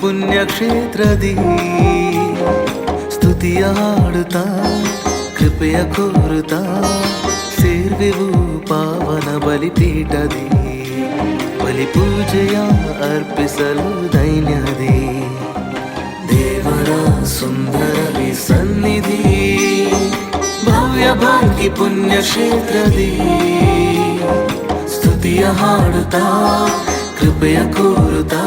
ಪುಣ್ಯಕ್ಷೇತ್ರದಿ ಸ್ತುತಿಯ ಹಾಡುತ್ತಾ ಕೃಪೆಯ ಕೋರುತ್ತಾ ಸೇರ್ವೆವು ಪಾವನ ಬಲಿಪೀಠದಿ ಬಲಿ ಪೂಜೆಯ ಅರ್ಪಿಸಲು ದೈನ್ಯದಿ ದೇವರ ಸುಂದರ ಈ ಸನ್ನಿಧಿ ಭವ್ಯ ಭಾಗ್ಯ ಪುಣ್ಯಕ್ಷೇತ್ರದಿ ಸ್ತುತಿಯ ಹಾಡುತ್ತಾ ಕೃಪೆಯ ಕೋರುತ್ತಾ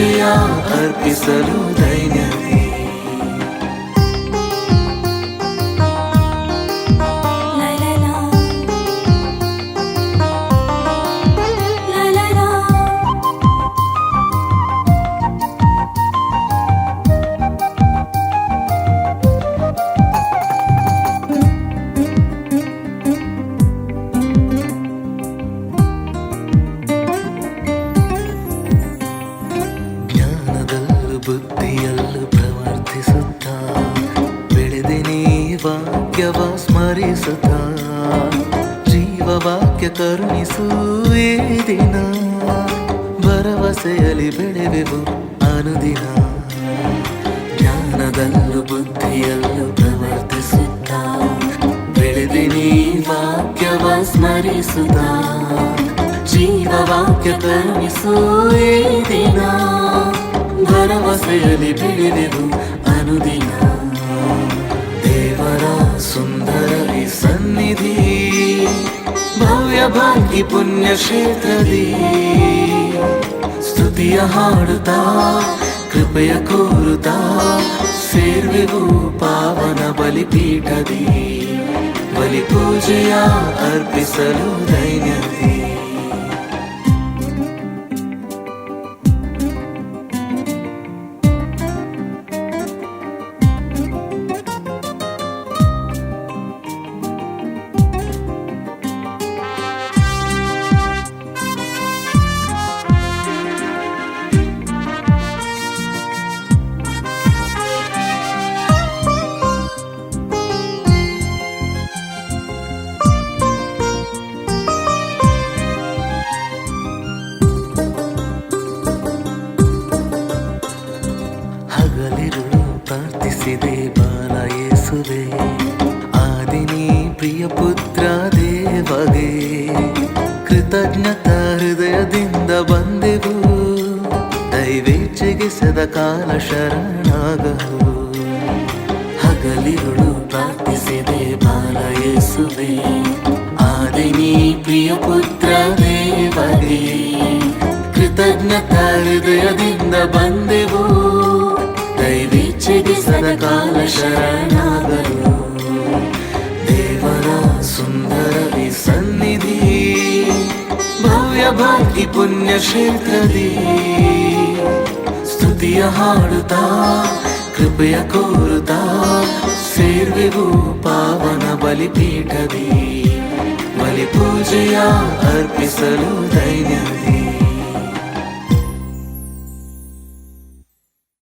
अर्पिसैन ವಾಕ್ಯವ ಸ್ಮರಿಸುತ್ತ ಜೀವ ವಾಕ್ಯ ಕರುಣಿಸು ಈ ದಿನ. ಭರವಸೆಯಲ್ಲಿ ಬೆಳೆವೆವು ಅನುದಿನ. ಜ್ಞಾನದಲ್ಲೂ ಬುದ್ಧಿಯಲ್ಲೂ ಪ್ರವರ್ತಿಸುತ್ತ ಬೆಳೆದಿನಿ ವಾಕ್ಯವ ಸ್ಮರಿಸುತ್ತ ಜೀವ ವಾಕ್ಯ ಕರುಣಿಸು ಈ ದಿನ. ಭರವಸೆಯಲ್ಲಿ ಬೆಳೆದೆವು ಅನುದಿನ. ಭಾಗ್ಯ ಪುಣ್ಯಕ್ಷೇತ್ರದಿ ಸ್ತುತಿಯ ಹಾಡುತ್ತಾ ಕೃಪೆಯ ಕೋರುತ್ತಾ ಸೇರ್ವೆವು ಪಾವನ ಬಲಿಪೀಠದಿ. ಬಲಿ ಪೂಜೆಯ ಅರ್ಪಿಸಲು ದೈನ್ಯದಿ. ಬಾಲ ಯೇಸುವೆ ಆದಿನಿ ಪ್ರಿಯ ಪುತ್ರ ದೇವಗೆ ಕೃತಜ್ಞತ ಹೃದಯದಿಂದ ಬಂದೆವು. ದೈವೇಚ್ಛೆಗೆ ಸದಕಾಲ ಕಾಲ ಶರಣಾಗಲು. ಹಗಲಿರುಳು ಪ್ರಾರ್ಥಿಸಿದೆ ಬಾಲ ಯೇಸುವೆ ಆದಿನಿ ಪ್ರಿಯ ಪುತ್ರ ದೇವಗೆ ಕೃತಜ್ಞತ ಹೃದಯದಿಂದ ಬಂದೆವು. ದೈವೇಚ್ಛೆಗೆ ಸದಕಾಲ ಶರಣಾಗಲು ದೇವರ ಸುಂದರ ಈ ಸನ್ನಿಧಿ ಭವ್ಯ ಭಾಗ್ಯ ಪುಣ್ಯಕ್ಷೇತ್ರದಿ ಸ್ತುತಿಯ ಹಾಡುತ್ತಾ ಕೃಪೆಯ ಕೋರುತ್ತಾ ಸೇರ್ವೆವು ಪಾವನ ಬಲಿಪೀಠದಿ ಬಲಿ ಪೂಜೆಯ ಅರ್ಪಿಸಲು ದೈನ್ಯದಿ